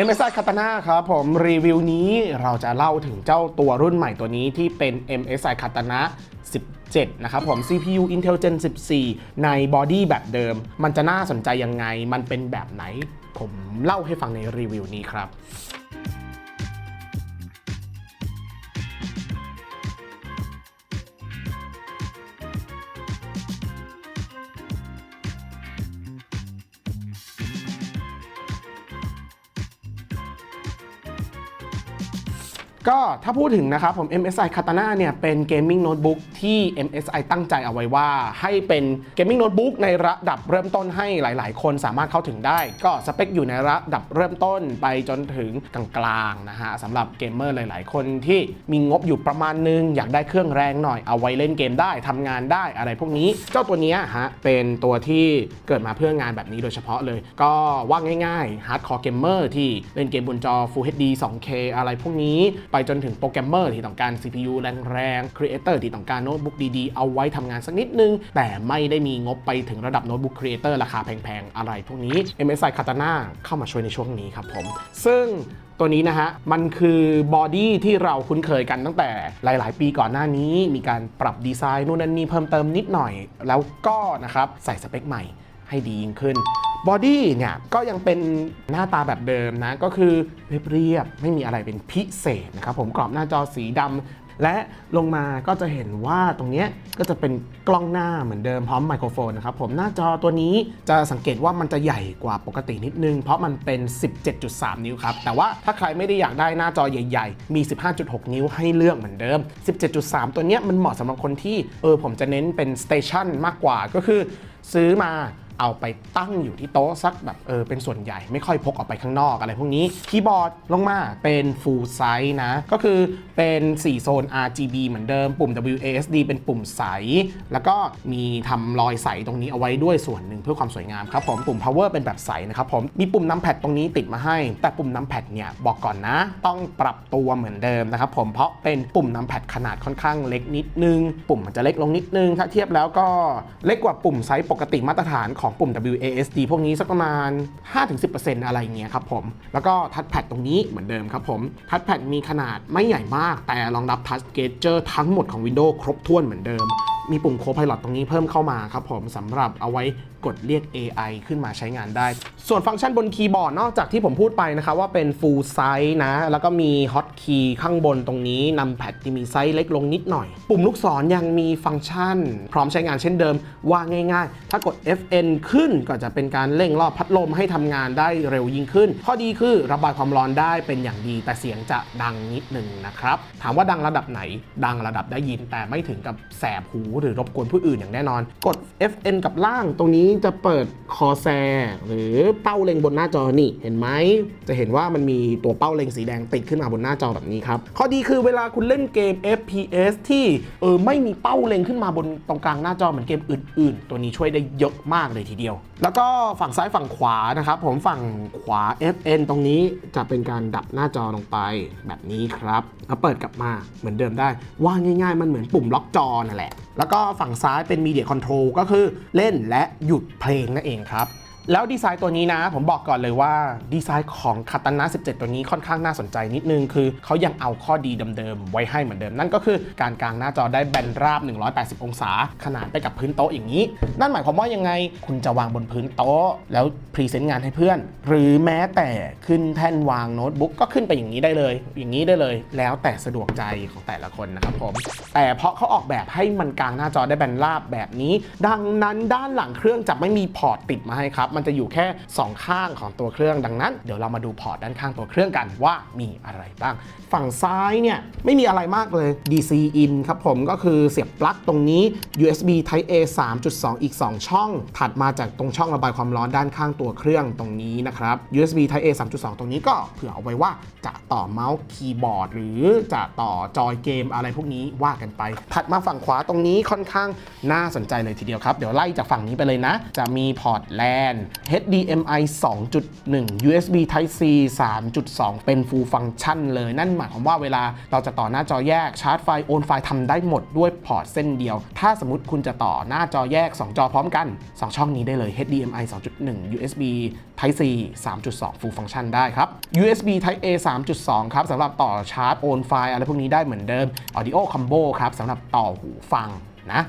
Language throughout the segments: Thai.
MSI Katana ครับผมรีวิวนี้เราจะเล่าถึงเจ้าตัวรุ่นใหม่ตัวนี้ที่เป็น MSI Katana 17 นะครับผม CPU Intel Gen 14 ในบอดี้แบบเดิม มันจะน่าสนใจยังไง มันเป็นแบบไหน ผมเล่าให้ฟังในรีวิวนี้ครับ ก็ถ้าพูดถึงนะครับผม MSI Katana เนี่ยเป็นเกมมิ่งโน้ตบุ๊กที่ MSI ตั้งใจเอาไว้ว่า ให้เป็นเกมมิ่งโน้ตบุ๊กในระดับเริ่มต้นให้หลาย ๆ คนสามารถเข้าถึงได้ ก็สเปคอยู่ในระดับเริ่มต้นไปจนถึงกลางๆนะฮะสำหรับเกมเมอร์หลาย ๆ คนที่มีงบอยู่ประมาณนึง อยากได้เครื่องแรงหน่อยเอาไว้เล่นเกมได้ทำงานได้อะไรพวกนี้ เจ้าตัวเนี้ยฮะเป็นตัวที่เกิดมาเพื่องานแบบนี้โดยเฉพาะเลย ก็ว่าง่ายๆ Hardcore Gamer ที่เล่นเกมบนจอ Full HD 2K อะไรพวกนี้ไปจนถึงโปรแกรมเมอร์ที่ต้องการ CPU แรงๆ Creator ที่ต้องการโน้ตบุ๊กดีๆ เอาไว้ทำงานสักนิดนึง แต่ไม่ได้มีงบไปถึงระดับโน้ตบุ๊ก Creator ราคาแพงๆ อะไรพวกนี้ MSI Katana เข้ามาช่วยในช่วงนี้ครับผม ซึ่งตัวนี้นะฮะ มันคือบอดี้ที่เราคุ้นเคยกันตั้งแต่หลาย ๆ ปีก่อนหน้านี้ มีการปรับดีไซน์นู่นนั่นนี่เพิ่มเติมนิดหน่อย แล้วก็นะครับใส่สเปคใหม่ให้ดียิ่งขึ้น บอดี้เนี่ยก็ยังเป็นหน้าตาแบบเดิมนะ ก็คือเรียบๆไม่มีอะไรเป็นพิเศษนะครับผมกรอบหน้าจอสีดำและลงมาก็จะเห็นว่าตรงนี้ก็จะเป็นกล้องหน้าเหมือนเดิมพร้อมไมโครโฟนนะครับผมหน้าจอตัวนี้จะสังเกตว่ามันจะใหญ่กว่าปกตินิดนึง เพราะมันเป็น 17.3 นิ้วครับ แต่ว่าถ้าใครไม่ได้อยากได้หน้าจอใหญ่ ๆ มี 15.6 นิ้วให้เลือกเหมือนเดิม 17.3 ตัวเนี้ยมันเหมาะสำหรับคนที่เออผมจะเน้นเป็นสเตชันมากกว่าก็คือซื้อมา เอาไปตั้งอยู่ที่โต๊ะสักแบบเออเป็นส่วนใหญ่ไม่ค่อยพกออกไปข้างนอกอะไรพวกนี้คีย์บอร์ดลงมาเป็น full size นะ ก็คือเป็น 4 โซน RGB เหมือนเดิมปุ่ม WASD เป็นปุ่มใส แล้วก็มีทำรอยใสตรงนี้เอาไว้ด้วยส่วนหนึ่งเพื่อความสวยงามครับผมปุ่ม power เป็นแบบใสนะครับผมมีปุ่มน้ำแพดตรงนี้ติดมาให้ แต่ปุ่มน้ำแพดเนี่ยบอกก่อนนะ ต้องปรับตัวเหมือนเดิมนะครับผมเพราะเป็นปุ่มน้ำแพดขนาดค่อนข้างเล็กนิดนึง ปุ่มมันจะเล็กลงนิดนึงถ้าเทียบแล้วก็เล็กกว่าปุ่มไซส์ปกติมาตรฐานของปุ่ม WASD พวกนี้สักประมาณ 5-10%อะไรเงี้ยครับผม แล้วก็ทัชแพดตรงนี้เหมือนเดิมครับผมทัชแพดมีขนาดไม่ใหญ่มาก แต่รองรับทัชเกจเจอร์ทั้งหมดของ Windows ครบถ้วนเหมือนเดิมมีปุ่ม Copilot ตรงนี้เพิ่มเข้ามาครับผมสำหรับเอาไว้ กดเรียก AI ขึ้นมาใช้งานได้ ส่วนฟังก์ชันบนคีย์บอร์ดนอกจากที่ผมพูดไปนะครับว่าเป็น full size นะ แล้วก็มี hot key ข้างบนตรงนี้นำแพดที่มีไซส์เล็กลงนิดหน่อย ปุ่มลูกศรยังมีฟังก์ชัน พร้อมใช้งานเช่นเดิมว่าง่าย ๆ ถ้ากด FN ขึ้นก็จะเป็นการเร่งรอบพัดลมให้ทำงานได้เร็วยิ่งขึ้น ข้อดีคือระบายความร้อนได้เป็นอย่างดี แต่เสียงจะดังนิดหนึ่งนะครับ ถามว่าดังระดับไหน ดังระดับได้ยินแต่ไม่ถึงกับแสบหูหรือรบกวนผู้อื่นอย่างแน่นอน กด FN กับล่างตรงนี้จะเปิดคอแซหรือเป้าเล็งบนหน้าจอนี่เห็นไหมจะเห็นว่ามันมีตัวเป้าเล็งสีแดงติดขึ้นมาบนหน้าจอแบบนี้ครับข้อดีคือเวลาคุณเล่นเกม FPS ที่เออไม่มีเป้าเล็งขึ้นมาบนตรงกลางหน้าจอเหมือนเกมอื่น ๆ ตัวนี้ช่วยได้เยอะมากเลยทีเดียว แล้วก็ฝั่งซ้ายฝั่งขวานะครับผมฝั่งขวา FN ตรงนี้จะเป็นการดับหน้าจอลงไปแบบนี้ครับแล้วเปิดกลับมาเหมือนเดิมได้ว่าง่าย ๆ มันเหมือนปุ่มล็อกจอนั่นแหละแล้วก็ฝั่งซ้ายเป็น Media Control ก็คือเล่นและหยุดเพลงนั่นเองครับ แล้วดีไซน์ตัวนี้นะ ผมบอกก่อนเลยว่าดีไซน์ของคาตานะ17 ตัวนี้ค่อนข้างน่าสนใจนิดนึง คือเขายังเอาข้อดีเดิมๆ ไว้ให้เหมือนเดิม นั่นก็คือการกางหน้าจอได้แบนราบ 180 องศา ขนานไปกับพื้นโต๊ะอย่างนี้ นั่นหมายความว่ายังไงคุณจะวางบนพื้นโต๊ะ แล้วพรีเซนต์งานให้เพื่อน หรือแม้แต่ขึ้นแท่นวางโน้ตบุ๊กก็ขึ้นไปอย่างนี้ได้เลย อย่างนี้ได้เลย แล้วแต่สะดวกใจของแต่ละคนนะครับผมแต่เพราะเขาออกแบบให้มันกลางหน้าจอได้แบนราบแบบนี้ ดังนั้นด้านหลังเครื่องจะไม่มีพอร์ตติดมาให้ครับมันจะอยู่แค่ 2 ข้างของตัวเครื่องดังนั้น เดี๋ยวเรามาดูพอร์ตด้านข้างตัวเครื่องกันว่ามีอะไรบ้าง ฝั่งซ้ายเนี่ยไม่มีอะไรมากเลย DC in ครับผมก็คือเสียบปลั๊กตรงนี้ USB Type A 3.2 อีก 2 ช่อง ถัดมาจากตรงช่องระบายความร้อนด้านข้างตัวเครื่องตรงนี้นะครับ USB Type A 3.2 ตรงนี้ก็เผื่อเอาไว้ว่าจะต่อเมาส์คีย์บอร์ด หรือจะต่อจอยเกมอะไรพวกนี้ว่ากันไป ถัดมาฝั่งขวาตรงนี้ค่อนข้างน่าสนใจเลยทีเดียวครับ เดี๋ยวไล่จากฝั่งนี้ไปเลยนะ จะมีพอร์ต LAN HDMI 2.1 USB Type C 3.2 เป็น Full Function เลย นั่นหมายความว่าเวลาเราจะต่อหน้าจอแยกชาร์จไฟโอนไฟล์ทำได้หมดด้วยพอร์ตเส้นเดียว ถ้าสมมติคุณจะต่อหน้าจอแยก 2 จอพร้อมกัน 2 ช่องนี้ได้เลย HDMI 2.1 USB Type C 3.2 Full Function ได้ครับ USB Type A 3.2 ครับสำหรับต่อชาร์จโอนไฟล์อะไรพวกนี้ได้เหมือนเดิม Audio Combo ครับสำหรับต่อหูฟัง นะ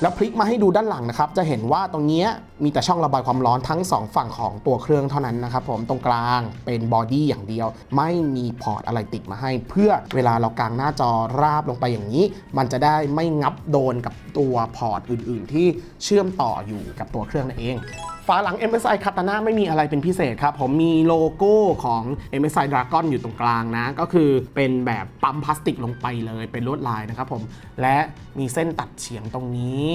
แล้วพลิกมาให้ดูด้านหลังนะครับ จะเห็นว่าตรงนี้มีแต่ช่องระบายความร้อนทั้ง 2 ฝั่งของตัวเครื่องเท่านั้นนะครับผมตรงกลางเป็นบอดี้อย่างเดียว ไม่มีพอร์ตอะไรติดมาให้ เพื่อเวลาเรากางหน้าจอราบลงไปอย่างนี้ มันจะได้ไม่งับโดนกับตัวพอร์ตอื่น ๆ ที่เชื่อมต่ออยู่กับตัวเครื่องนั่นเอง ฝาหลัง MSI Katana ไม่มีอะไรเป็นพิเศษครับ ผมมีโลโก้ของ MSI Dragon อยู่ตรงกลางนะ ก็คือเป็นแบบปั๊มพลาสติกลงไปเลยเป็นลวดลายนะครับผม และมีเส้นตัดเฉียงตรงนี้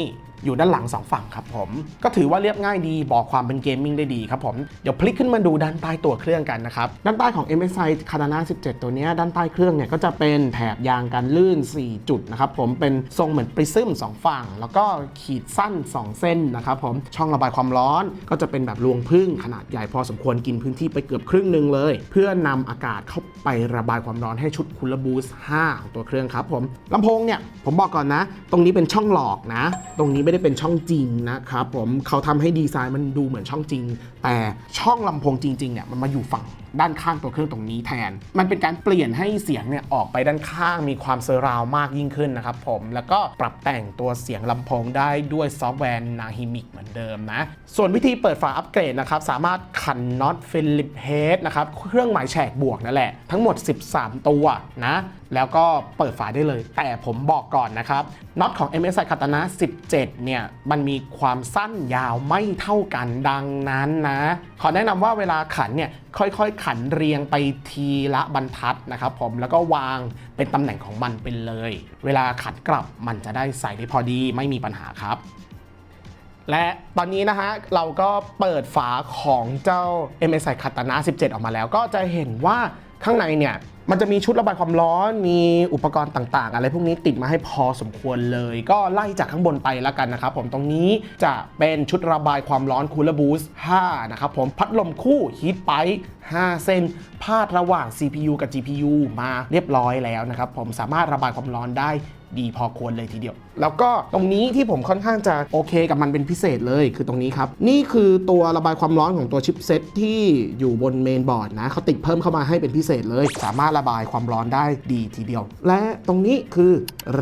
อยู่ด้านหลัง 2 ฝั่งครับผม ก็ถือว่าเรียบง่ายดีบอกความเป็นเกมมิ่งได้ดีครับผมเดี๋ยวพลิกขึ้นมาดูด้านใต้ตัวเครื่องกันนะครับด้านใต้ของ MSI Katana 17 ตัวนี้ด้านใต้เครื่องเนี่ยก็จะเป็นแถบยางกันลื่น 4 จุดนะครับผมเป็นทรงเหมือนปริซึม2 ฝั่ง แล้วก็ขีดสั้น 2 เส้นนะครับผมช่องระบายความร้อนก็จะเป็นแบบรวงพึ่งขนาดใหญ่พอสมควรกินพื้นที่ไปเกือบครึ่งหนึ่งเลย เพื่อนำอากาศเข้าไประบายความร้อนให้ชุดคูลบูส5ของตัวเครื่องครับผมลำโพงเนี่ยผมบอกก่อนนะ ตรงนี้เป็นช่องหลอกนะ ตรงนี้ไม่ได้เป็นช่องจริงนะครับผมเขาทำให้ดีไซน์มันดูเหมือนช่องจริง แต่ช่องลำโพงจริงๆเนี่ยมันมาอยู่ฝั่ง ด้านข้างตัวเครื่องตรงนี้แทน มันเป็นการเปลี่ยนให้เสียงเนี่ยออกไปด้านข้างมีความเซอร์ราวมากยิ่งขึ้นนะครับผม แล้วก็ปรับแต่งตัวเสียงลำโพงได้ด้วยซอฟต์แวร์ Nahimic เหมือนเดิมนะ ส่วนวิธีเปิดฝาอัปเกรดนะครับ สามารถขันน็อตฟิลิปเฮดนะครับ เครื่องหมายแฉกบวกนั่นแหละ ทั้งหมด 13 ตัวนะ แล้วก็เปิดฝาได้เลย แต่ผมบอกก่อนนะครับน็อตของ MSI Katana 17 เนี่ย มันมีความสั้นยาวไม่เท่ากันดังนั้นนะ ขอแนะนำว่าเวลาขันเนี่ย ค่อยๆ ขันเรียงไปทีละบรรทัดนะครับผมแล้วก็วางเป็นตำแหน่งของมันเป็นเลย เวลาขันกลับมันจะได้ใส่ได้พอดีไม่มีปัญหาครับ และตอนนี้นะฮะเราก็เปิดฝาของเจ้า MSI Katana 17 ออกมาแล้ว ก็จะเห็นว่าข้างในเนี่ย มันจะมีชุดระบายความร้อน มีอุปกรณ์ต่างๆ อะไรพวกนี้ติดมาให้พอสมควรเลย ก็ไล่จากข้างบนไปแล้วกันนะครับผมตรงนี้จะเป็นชุดระบายความร้อน Cooler Boost 5นะครับผมพัดลมคู่ Heat Pipe 5เส้น พาดระหว่าง CPU กับ GPU มาเรียบร้อยแล้วนะครับผมสามารถระบายความร้อนได้ ดีพอควรเลยทีเดียว แล้วก็ตรงนี้ที่ผมค่อนข้างจะโอเคกับมันเป็นพิเศษเลยคือตรงนี้ครับ นี่คือตัวระบายความร้อนของตัวชิปเซ็ตที่อยู่บนเมนบอร์ดนะเขาติดเพิ่มเข้ามาให้เป็นพิเศษเลย สามารถระบายความร้อนได้ดีทีเดียว และตรงนี้คือ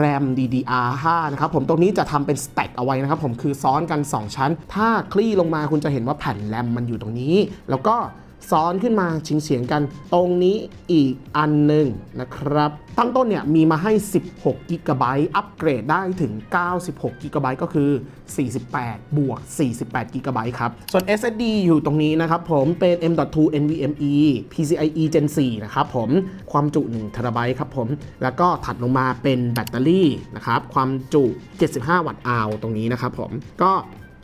RAM DDR5 นะครับผมตรงนี้จะทำเป็นสแต็กเอาไว้นะครับผมคือซ้อนกัน 2 ชั้น ถ้าคลี่ลงมาคุณจะเห็นว่าแผ่นแรมมันอยู่ตรงนี้ แล้วก็ ซ้อนขึ้นมาชิงเฉียงกัน ตรงนี้อีกอันหนึ่งนะครับ ตั้งต้นเนี่ยมีมาให้ 16 g b อัปเกรดได้ถึง 96 g b ก็คือ 48 บวก 48 g b ครับ ส่วน SSD อยู่ตรงนี้นะครับผมเป็น M.2 NVMe PCIe Gen 4 นะครับผม ความจุ1 t b ครับผม แล้วก็ถัดลงมาเป็นแบตเตอรี่นะครับ ความจุ 75 วัตต์อาวตรงนี้นะครับผม ก็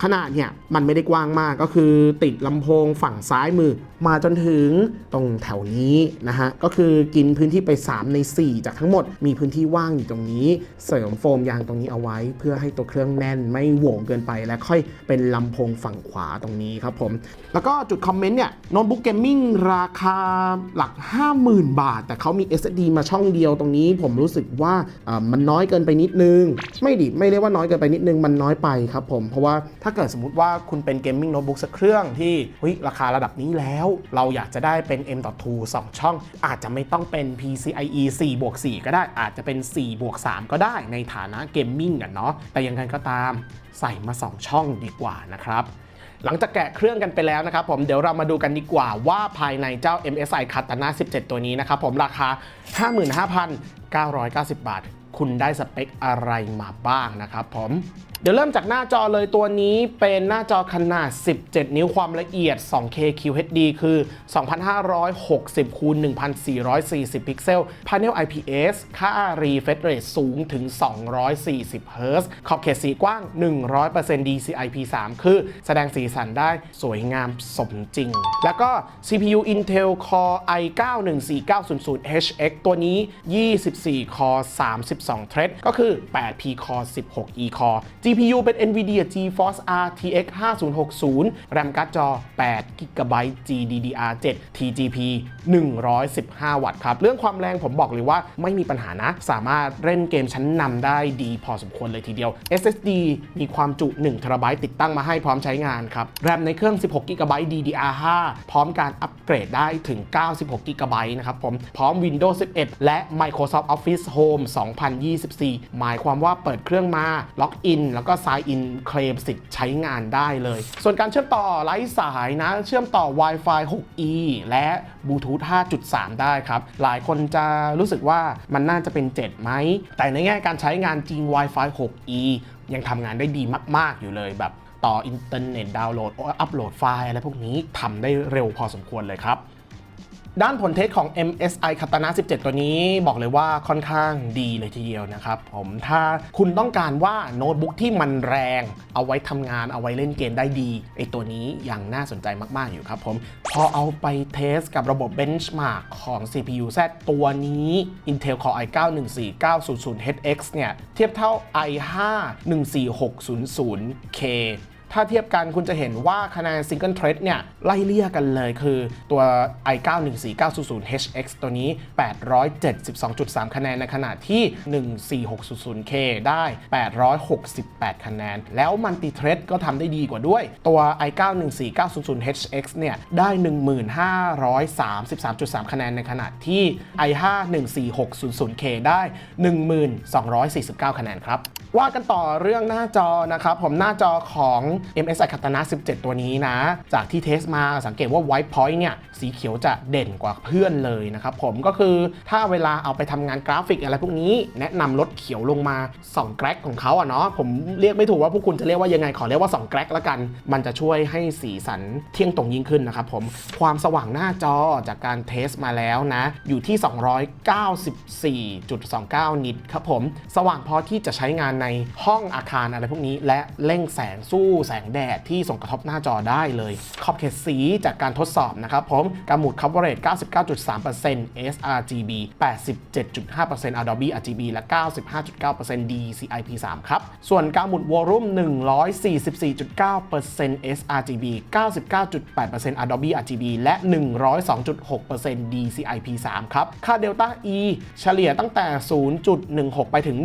ขนาดเนี่ยมันไม่ได้กว้างมากก็คือติดลำโพงฝั่งซ้ายมือ มาจนถึงตรงแถวนี้นะฮะก็คือกินพื้นที่ไป 3 ใน 4 จากทั้งหมด มีพื้นที่ว่างอยู่ตรงนี้ เสริมโฟมยางตรงนี้เอาไว้ เพื่อให้ตัวเครื่องแน่นไม่โหว่งเกินไป และค่อยเป็นลำโพงฝั่งขวาตรงนี้ครับผม แล้วก็จุดคอมเมนต์เนี่ยโน้ตบุ๊กเกมมิ่งราคาหลัก 50,000 บาท แต่เขามี SSD มาช่องเดียวตรงนี้ ผมรู้สึกว่ามันน้อยเกินไปนิดนึง ไม่ดิไม่ได้ว่าน้อยเกินไปนิดนึงมันน้อยไปครับผมเพราะว่าถ้าาเกิดสมมติว่าคุณเป็นเกมมิ่งโน้ตบุ๊กสักเครื่องที่เฮ้ยราคาระดับนี้แล้ว เราอยากจะได้เป็น M.2 2 ช่อง อาจจะไม่ต้องเป็น PCIe 4บวก4ก็ได้อาจจะเป็น4บวก3ก็ได้ในฐานะเกมมิ่งกันเนาะแต่ยังไงก็ตามใส่มา 2 ช่องดีกว่านะครับหลังจากแกะเครื่องกันไปแล้วนะครับผมเดี๋ยวเรามาดูกันดีกว่าว่าภายในเจ้า MSI Katana 17 ตัวนี้นะครับผมราคา 55,990 บาท คุณได้สเปคอะไรมาบ้างนะครับผม เดี๋ยวเริ่มจากหน้าจอเลยตัวนี้เป็นหน้าจอขนาด 17 นิ้วความละเอียด 2K QHD คือ 2560คูณ1440 พิกเซล Panel IPS ค่า refresh rate สูงถึง 240 Hz ขอบเขตสีกว้าง 100% DCI-P3 คือแสดงสีสันได้สวยงามสมจริง แล้วก็ CPU Intel Core i9 14900HX ตัวนี้ 24 Core 12 thread ก็คือ 8 P core 16 E core GPU เป็น NVIDIA GeForce RTX 5060 RAM การ์ดจอ8 GB GDDR7 TGP 115 วัตต์ครับ เรื่องความแรงผมบอกเลยว่าไม่มีปัญหานะ สามารถเล่นเกมชั้นนำได้ดีพอสมควรเลยทีเดียว SSD มีความจุ1 t b ติดตั้งมาให้พร้อมใช้งานครับ RAM ในเครื่อง 16 GB DDR5 พร้อมการอัปเกรดได้ถึง 96 GB นะครับผม พร้อม Windows 11 และ Microsoft Office Home 2024 หมายความว่าเปิดเครื่องมาล็อกอินแล้วก็ Sign in เคลมสิทธิ์ใช้งานได้เลย ส่วนการเชื่อมต่อไร้สายนะ เชื่อมต่อ Wi-Fi 6E และ Bluetooth 5.3 ได้ครับ หลายคนจะรู้สึกว่ามันน่าจะเป็น 7 ไหม แต่ในแง่การใช้งานจริง Wi-Fi 6E ยังทำงานได้ดีมาก ๆ อยู่เลยแบบต่ออินเทอร์เน็ตดาวน์โหลดอัปโหลดไฟล์อะไรพวกนี้ทำได้เร็วพอสมควรเลยครับ ด้านผลเทสของ MSI Katana 17 ตัวนี้บอกเลยว่าค่อนข้างดีเลยทีเดียวนะครับผมถ้าคุณต้องการว่าโน้ตบุ๊กที่มันแรง เอาไว้ทำงานเอาไว้เล่นเกมได้ดีไอตัวนี้ยังน่าสนใจมาก ๆ อยู่ครับผมพอเอาไปเทสกับระบบ Benchmark ของ CPU Z ตัวนี้ Intel Core i9 14900HX เนี่ย เทียบเท่า i5 14600K ถ้าเทียบกันคุณจะเห็นว่าคะแนน Single Thread เนี่ยไล่เลี่ยกันเลยคือตัว i9 14900HX ตัวนี้ 872.3 คะแนนในขณะที่ 14600K ได้ 868 คะแนน แล้ว Multi Thread ก็ทำได้ดีกว่าด้วย ตัว i9 14900HX เนี่ยได้ 1533.3 คะแนนในขณะที่ i5 14600K ได้ 1249 คะแนนครับว่ากันต่อเรื่องหน้าจอนะครับผมหน้าจอของ MSI Katana 17 ตัวนี้นะ จากที่เทสมาสังเกตว่า White Point เนี่ย สีเขียวจะเด่นกว่าเพื่อนเลยนะครับผมก็คือถ้าเวลาเอาไปทำงานกราฟิกอะไรพวกนี้ แนะนำลดเขียวลงมา2แกรกของเขาอะเนาะผมเรียกไม่ถูกว่าพวกคุณจะเรียกว่ายังไงขอเรียกว่า2แกรกละกัน มันจะช่วยให้สีสันเที่ยงตรงยิ่งขึ้นนะครับผมความสว่างหน้าจอจากการเทสมาแล้วนะ อยู่ที่ 294.29 นิตครับผม สว่างพอที่จะใช้งานในห้องอาคารอะไรพวกนี้ และเร่งแสงสู้แสงแดดที่ส่งกระทบหน้าจอได้เลยขอบเขตสีจากการทดสอบนะครับผมกำหมุด coverage 99.3% sRGB 87.5% Adobe RGB และ 95.9% DCI-P3 ครับส่วนการหมุด volume 144.9% sRGB 99.8% Adobe RGB และ 102.6% DCI-P3 ครับค่า delta E เฉลี่ยตั้งแต่ 0.16 ไปถึง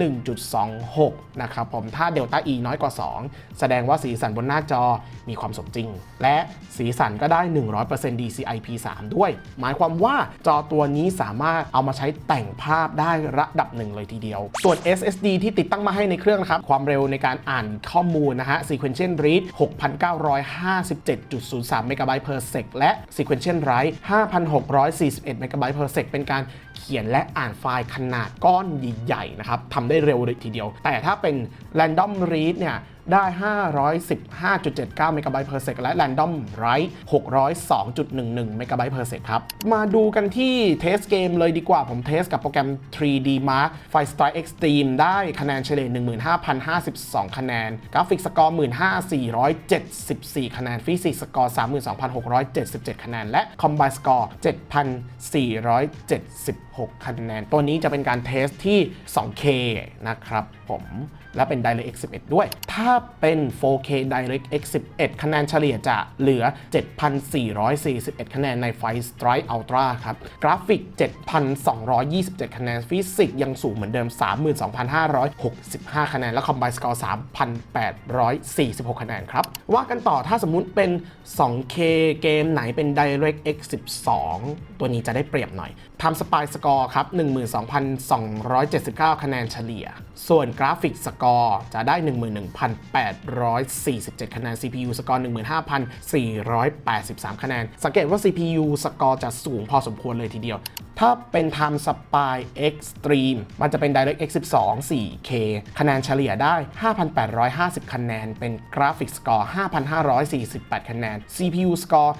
1.26 นะครับผมถ้า delta E น้อยกว่า 2 แสดงว่าสีสันบนหน้าจอมีความสมจริง และสีสันก็ได้ 100% DCI P3 ด้วย หมายความว่าจอตัวนี้สามารถเอามาใช้แต่งภาพได้ระดับหนึ่งเลยทีเดียว ส่วน SSD ที่ติดตั้งมาให้ในเครื่องนะครับ ความเร็วในการอ่านข้อมูลนะฮะ Sequential Read 6,957.03 MB per sec และ Sequential Write 5,641 MB per sec เป็นการ ขียนและอ่านไฟล์ขนาดก้อนใหญ่ๆนะครับทำได้เร็วเลยทีเดียว แต่ถ้าเป็น Random Read เนี่ยได้ 515.79 MB per sec และ Random Write 602.11 MB per sec ครับ มาดูกันที่เทสเกมเลยดีกว่าผมเทสกับโปรแกรม 3D Mark Fire Strike Extreme ได้คะแนนเฉลี่ย15,052 คะแนน กราฟิกสกอร์ 15,474 คะแนน ฟิสิกสกอร์ 32,677 คะแนน และ Combine Score 7,476 6 คะแนน ตัวนี้จะเป็นการเทสที่ 2K นะครับผมและเป็น DirectX 11 ด้วย ถ้าเป็น 4K DirectX 11 คะแนนเฉลี่ยจะเหลือ 7,441 คะแนนใน Fire Strike Ultra ครับ กราฟิก 7,227 คะแนน ฟิสิกส์ยังสูงเหมือนเดิม 32,565 คะแนน และ Combine Score 3,846 คะแนนครับ ว่ากันต่อถ้าสมมุติเป็น 2K เกมไหนเป็น DirectX 12 ตัวนี้จะได้เปรียบหน่อย Time Spy Score ครับ 12,279 คะแนนเฉลี่ย ส่วนกราฟิกสกอร์จะได้ 11,847 คะแนน CPU สกอร์ 15,483 คะแนน สังเกตว่า CPU สกอร์จะสูงพอสมควรเลยทีเดียว ถ้าเป็น Time Spy Extreme มันจะเป็น DirectX 12 4K คะแนนเฉลี่ยได้ 5,850 คะแนน เป็นกราฟิกสกอร์ 5,548 คะแนน CPU สกอร์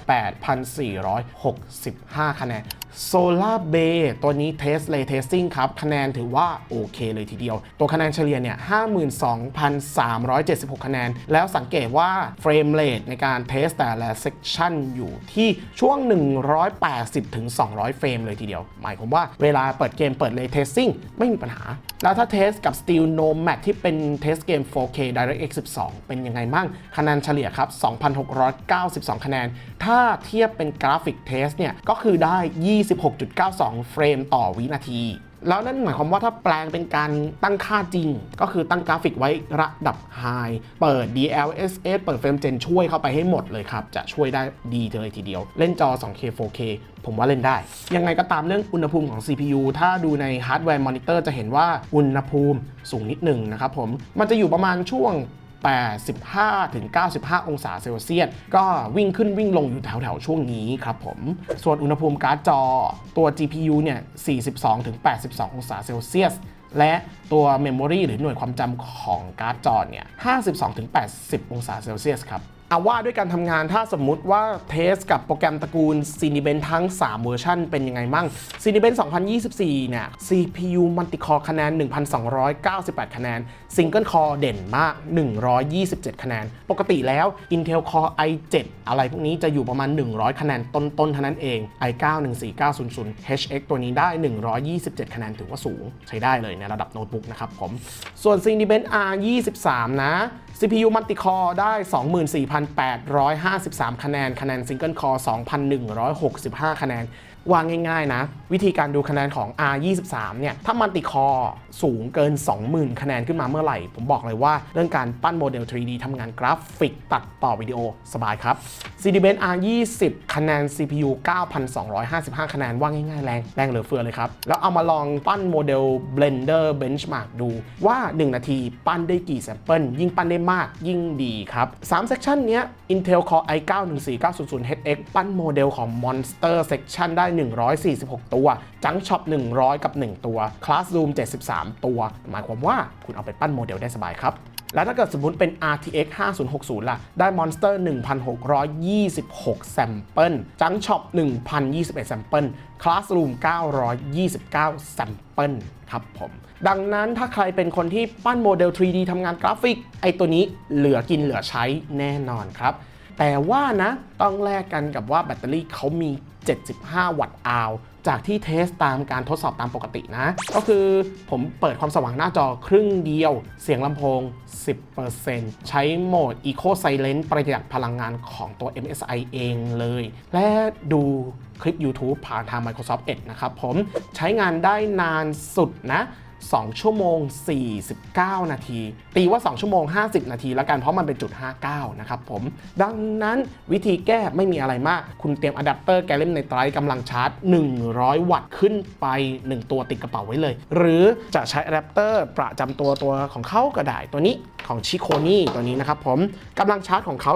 8,465 คะแนน Solar Bay ตัวนี้ Test Ray Testing ครับ คะแนนถือว่าโอเคเลยทีเดียว ตัวคะแนนเฉลี่ยเนี่ย52,376 คะแนน แล้วสังเกตว่าเฟรมเรทในการเทสแต่ละเซกชันอยู่ที่ช่วง 180ถึง200 เฟรมเลยทีเดียว หมายความว่าเวลาเปิดเกมเปิด Ray Testing ไม่มีปัญหา แล้วถ้าเทสกับ Steel Nomad ที่เป็นเทสเกม 4K DirectX 12 เป็นยังไงมั่งคะแนนเฉลี่ยครับ 2,692 คะแนน ถ้าเทียบเป็นกราฟิกเทสเนี่ยก็คือได้26.92 เฟรมต่อวินาที แล้วนั่นหมายความว่าถ้าแปลงเป็นการตั้งค่าจริง ก็คือตั้งกราฟิกไว้ระดับ High เปิด DLSS เปิดเฟรมเจนช่วยเข้าไปให้หมดเลยครับ จะช่วยได้ดีเลยทีเดียว เล่นจอ 2K 4K ผมว่าเล่นได้ ยังไงก็ตามเรื่องอุณหภูมิของ CPU ถ้าดูในฮาร์ดแวร์มอนิเตอร์จะเห็นว่าอุณหภูมิสูงนิดหนึ่งนะครับผม มันจะอยู่ประมาณช่วง 85ถึง95 องศาเซลเซียส ก็วิ่งขึ้นวิ่งลงอยู่แถวๆ ช่วงนี้ครับผม ส่วนอุณหภูมิการ์ดจอตัว GPU เนี่ย 42ถึง82 องศาเซลเซียส และตัวเมมโมรีหรือหน่วยความจำของการ์ดจอเนี่ย 52ถึง80 องศาเซลเซียสครับ อาว่าด้วยการทำงานถ้าสมมุติว่าเทสกับโปรแกรมตระกูล Cinebench ทั้ง 3 เวอร์ชันเป็นยังไงมั่ง Cinebench 2024 เนี่ย CPU Multicore คะแนน 1,298 คะแนน Single Core เด่นมาก 127 คะแนน ปกติแล้ว Intel Core i7 อะไรพวกนี้จะอยู่ประมาณ 100 คะแนนต้นๆเท่านั้นเอง i9 14900 HX ตัวนี้ได้ 127 คะแนนถือว่าสูง ใช้ได้เลยในระดับโน้ตบุ๊กนะครับผม ส่วน Cinebench R23 นะ CPU Multicore ได้ 24,853 คะแนน คะแนน Single Core 2,165 คะแนน ว่าง่ายๆนะ วิธีการดูคะแนนของ R23 เนี่ยถ้า Multicore สูงเกิน 20,000 คะแนนขึ้นมาเมื่อไหร่ ผมบอกเลยว่าเรื่องการปั้นโมเดล 3D ทำงานกราฟิกตัดต่อวิดีโอสบายครับ Cinebench R20 คะแนน CPU 9,255 คะแนนว่าง่ายๆแรงแรงเหลือเฟือเลยครับ แล้วเอามาลองปั้นโมเดล Blender Benchmark ดูว่า 1 นาทีปั้นได้กี่แซมเปิลยิ่งปั้นได้มากยิ่งดีครับ3 section เนี้ย Intel Core i9 14900 HX ปั้นโมเดลของ Monster Section ได้146 ตัว Junk Shop 100 กับ 1 ตัว Classroom 73 ตัว หมายความว่าคุณเอาไปปั้นโมเดลได้สบายครับแล้วถ้าเกิดสมมติเป็น RTX 5060 ล่ะ ได้ Monster 1,626 แซมเปิล Junk Shop 1,021 แซมเปิล Classroom 929 แซมเปิลครับผม ดังนั้นถ้าใครเป็นคนที่ปั้นโมเดล 3D ทำงานกราฟิก ไอตัวนี้เหลือกินเหลือใช้แน่นอนครับ แต่ว่านะ ต้องแลกกันกับว่าแบตเตอรี่เขามี 75 วัตต์อาวจากที่เทสตามการทดสอบตามปกตินะ ก็คือผมเปิดความสว่างหน้าจอครึ่งเดียว เสียงลำโพง 10%ใช้โหมด Eco Silent ประหยัดพลังงานของตัว MSI เองเลย และดูคลิป YouTube ผ่านทาง Microsoft Edge นะครับผมใช้งานได้นานสุดนะ 2 ชั่วโมง 49 นาที ตีว่า 2 ชั่วโมง 50 นาทีแล้วกันเพราะมันเป็นจุด 59 นะครับผม ดังนั้นวิธีแก้ไม่มีอะไรมาก คุณเตรียมอะแดปเตอร์แกลเลมในไตรกำลังชาร์จ 100 วัตต์ขึ้นไป 1 ตัวติดกระเป๋าไว้เลย หรือจะใช้อะแดปเตอร์ประจำตัวตัวของเขาก็ได้ตัวนี้ของชิโคนี่ตัวนี้นะครับผมกำลังชาร์จของเขา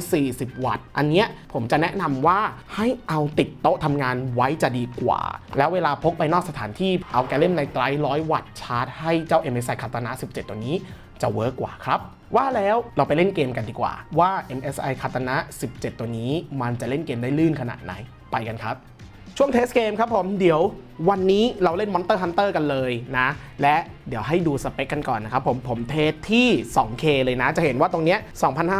240 วัตต์ อันเนี้ยผมจะแนะนำว่าให้เอาติดโต๊ะทำงานไว้จะดีกว่า แล้วเวลาพกไปนอกสถานที่เอาแกลเลมในไตรร้อยวัตต์ชาร์จให้เจ้า MSI Katana 17 ตัวนี้จะเวิร์กกว่าครับ ว่าแล้วเราไปเล่นเกมกันดีกว่า ว่า MSI Katana 17 ตัวนี้มันจะเล่นเกมได้ลื่นขนาดไหนไปกันครับ ช่วงเทสเกมครับผม เดี๋ยววันนี้เราเล่น Monster Hunter กันเลยนะ และเดี๋ยวให้ดูสเปคกันก่อนนะครับผมผมเทสที่ 2K เลยนะ จะเห็นว่าตรงเนี้ย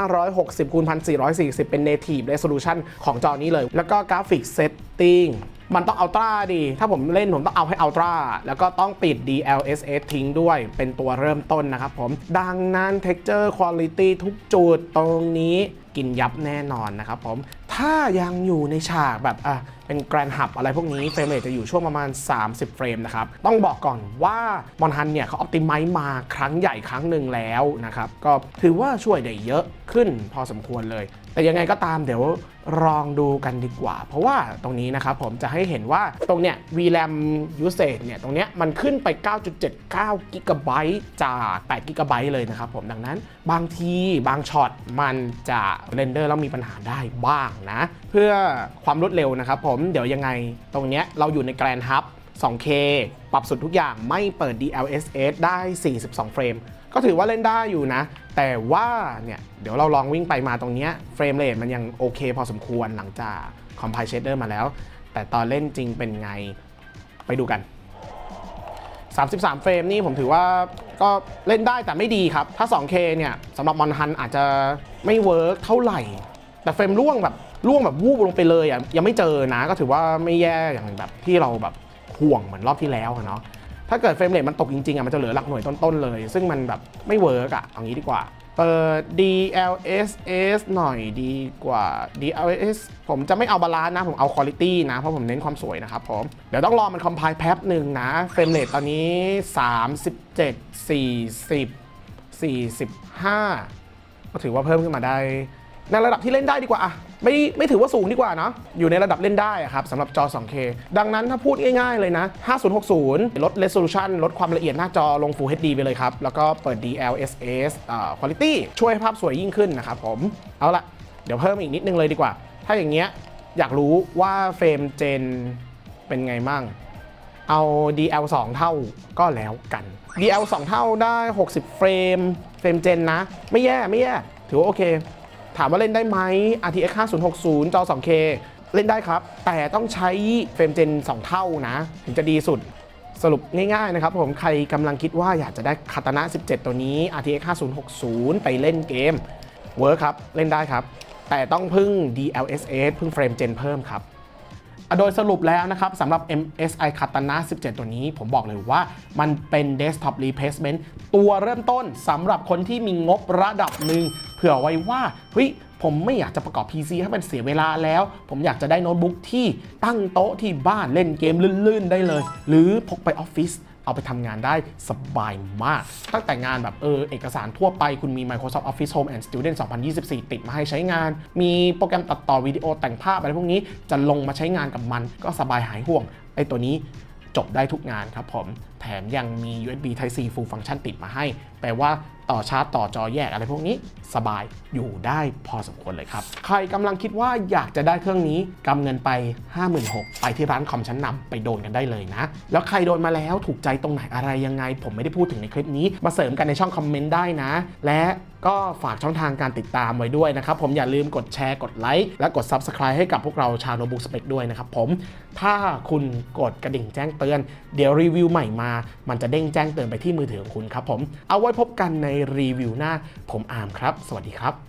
2560 คูณ 1440 เป็น Native Resolution ของจอนี้เลย แล้วก็กราฟิกเซตติ้ง มันต้องอัลตร้าดี ถ้าผมเล่นผมต้องเอาให้อัลตร้าแล้วก็ต้องปิด DLSS ทิ้งด้วย เป็นตัวเริ่มต้นนะครับผม ดังนั้น Texture Quality ทุกจุดตรงนี้กินยับแน่นอนนะครับผม ถ้ายังอยู่ในฉากแบบอะเป็นแกรนหับอะไรพวกนี้เฟรมเรทจะอยู่ช่วงประมาณ 30 เฟรมนะครับ ต้องบอกก่อนว่ามอนฮันเนี่ยเขาออ t ติไม e มาครั้งใหญ่ครั้งหนึ่งแล้วนะครับ ก็ถือว่าช่วยได้เยอะขึ้นพอสมควรเลย แต่ยังไงก็ตามเดี๋ยวลองดูกันดีกว่า เพราะว่าตรงนี้นะครับผมจะให้เห็นว่าตรงเนี้ย VRAM usage เนี่ยตรงเนี้ยมันขึ้นไป 9.79กิกะไบต์จาก8กิกะไบต์เลยนะครับผมดังนั้น บางทีบางช็อตมันจะเรนเดอร์แล้วมีปัญหาได้บ้างนะ เพื่อความรวดเร็วนะครับผมเดี๋ยวยังไงตรงเนี้ยเราอยู่ในแกรนฮับ 2K ปรับสุดทุกอย่างไม่เปิด DLSS ได้ 42 เฟรม ก็ถือว่าเล่นได้อยู่นะ แต่ว่าเนี่ยเดี๋ยวเราลองวิ่งไปมาตรงนี้เฟรมเรทมันยังโอเคพอสมควรหลังจาก Compile Shader มาแล้ว แต่ตอนเล่นจริงเป็นไงไปดูกัน 33 เฟรมนี่ผมถือว่าก็เล่นได้แต่ไม่ดีครับ ถ้า 2K เนี่ยสำหรับมอนฮันอาจจะไม่เวิร์กเท่าไหร่ แต่เฟรมร่วงแบบร่วงแบบวูบลงไปเลยอะยังไม่เจอนะก็ถือว่าไม่แย่อย่างแบบที่เราแบบห่วงเหมือนรอบที่แล้วเนาะ ถ้าเกิดเฟรมเรทมันตกจริงๆอะมันจะเหลือหลักหน่วยต้นๆเลย ซึ่งมันแบบไม่เวิร์กอะเอางี้ดีกว่า เปิด DLSS หน่อยดีกว่า DLSS ผมจะไม่เอาบาลานซ์นะ ผมเอาคุณ i t y นะ เพราะผมเน้นความสวยนะครับผม เดี๋ยวต้องรอมันคอมไพล์แป๊บหนึ่งนะ เฟรมเรทตอนนี้ 37 40 45 ก็ถือว่าเพิ่มขึ้นมาได้ ในระดับที่เล่นได้ดีกว่าอะไม่ไม่ถือว่าสูงดีกว่าเนาะอยู่ในระดับเล่นได้อะครับสำหรับจอ 2K ดังนั้นถ้าพูดง่ายๆเลยนะ 5060 ลด resolution ลดความละเอียดหน้าจอลง Full HD ไปเลยครับ แล้วก็เปิด DLSS quality ช่วยให้ภาพสวยยิ่งขึ้นนะครับผมเอาละเดี๋ยวเพิ่มอีกนิดนึงเลยดีกว่า ถ้าอย่างเงี้ยอยากรู้ว่าเฟรมเจนเป็นไงมั่งเอา DL 2 เท่าก็แล้วกัน DL 2 เท่าได้ 60 เฟรม เฟรมเจนนะ ไม่แย่ ไม่แย่ ถือว่าโอเค ถามว่าเล่นได้ไหม RTX 5060 จอ 2K เล่นได้ครับ แต่ต้องใช้เฟรมเจน 2 เท่านะ ถึงจะดีสุดสรุปง่ายๆนะครับผมใครกำลังคิดว่าอยากจะได้คาตานะ17 ตัวนี้ RTX 5060 ไปเล่นเกมเวิร์คครับ เล่นได้ครับ แต่ต้องพึ่ง DLSS พึ่งเฟรมเจนเพิ่มครับ โดยสรุปแล้วนะครับสำหรับ MSI Katana 17 ตัวนี้ ผมบอกเลยว่ามันเป็น desktop replacement ตัวเริ่มต้นสำหรับคนที่มีงบระดับหนึ่งเผื่อไว้ว่าเฮ้ยผมไม่อยากจะประกอบ PC ให้มันเสียเวลาแล้ว ผมอยากจะได้โน้ตบุ๊กที่ตั้งโต๊ะที่บ้านเล่นเกมลื่นๆ ได้เลย หรือพกไปออฟฟิศ เอาไปทำงานได้สบายมาก ตั้งแต่งานแบบเออเอกสารทั่วไปคุณมี Microsoft Office Home and Student 2024 ติดมาให้ใช้งาน มีโปรแกรมตัดต่อวิดีโอแต่งภาพอะไรพวกนี้จะลงมาใช้งานกับมันก็สบายหายห่วงไอ้ตัวนี้จบได้ทุกงานครับผมแถมยังมี USB Type C Full Function ติดมาให้ แปลว่าต่อชาร์จต่อจอแยกอะไรพวกนี้สบายอยู่ได้พอสมควรเลยครับ ใครกำลังคิดว่าอยากจะได้เครื่องนี้กำเงินไป 56,000ไปที่ร้านคอมชั้นนำไปโดนกันได้เลยนะ แล้วใครโดนมาแล้วถูกใจตรงไหนอะไรยังไง ผมไม่ได้พูดถึงในคลิปนี้ มาเสริมกันในช่องคอมเมนต์ได้นะ และก็ฝากช่องทางการติดตามไว้ด้วยนะครับ ผมอย่าลืมกดแชร์กดไลค์และกด Subscribe ให้กับพวกเราชาวโนบุสเปกด้วยนะครับผมถ้าคุณกดกระดิ่งแจ้งเตือน เดี๋ยวรีวิวใหม่มามันจะเด้งแจ้งเตือนไปที่มือถือของคุณครับผม เอาไว้พบกันในรีวิวหน้า ผมอาร์มครับ สวัสดีครับ